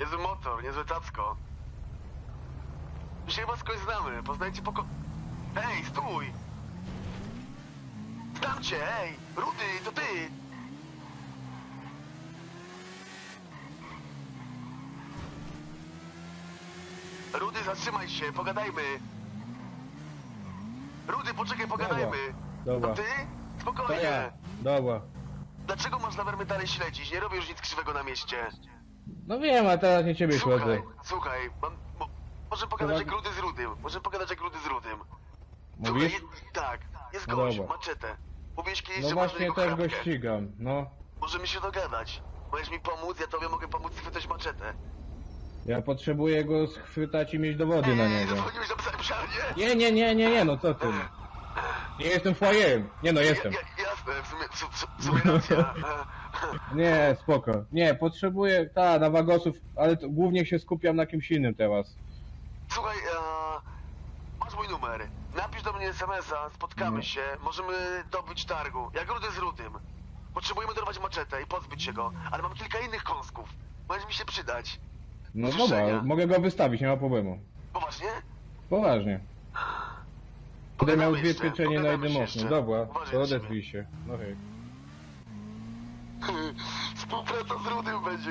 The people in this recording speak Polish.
wieczór, niezłe cacko. My się chyba skądś znamy, poznajcie poko... Ej, stój! Znam cię, ej! Rudy, to ty! Rudy, zatrzymaj się, pogadajmy! Rudy, poczekaj, pogadajmy! Dobra. To ty? To Spokojnie! ja. Dobra. Dlaczego masz na wermy śledzić? Nie robię już nic krzywego na mieście. No wiem, a teraz nie ciebie Słuchaj, śledzę. słuchaj, mam, mo, może pogadać jak Rudy z Rudym. Może pogadać jak Rudy z Rudym. Mówisz? Słuchaj, je, tak, jest No gość, dobra. maczetę. Mówiłeś kiedyś, No że masz na właśnie niego też go chrapkę. ścigam, no. Możemy się dogadać. Możesz mi pomóc, ja tobie mogę pomóc schwytać maczetę. Ja potrzebuję go schwytać i mieć dowody na Eee, niego. zadzwoniłeś na? Nie, nie, nie, nie, nie, no co ty. no. Nie jestem fajem. Nie no, jestem. Ja, ja, w sumie, w, w, w sumie racja. Nie, spoko. Nie, potrzebuję, ta, na wagosów, ale to głównie się skupiam na kimś innym teraz. Słuchaj, e, masz mój numer. Napisz do mnie SMS-a, spotkamy się, możemy dobyć targu. Jak Rudy z Rudym. Potrzebujemy dorwać maczetę i pozbyć się go, ale mam kilka innych kąsków. Możesz mi się przydać. No dobra, mogę go wystawić, nie ma problemu. Poważnie? Poważnie. Będę miał dwie jeszcze, pieczenie na jednym oknie. Dobra, to odezwij się. No hej. Współpraca z Rudym będzie.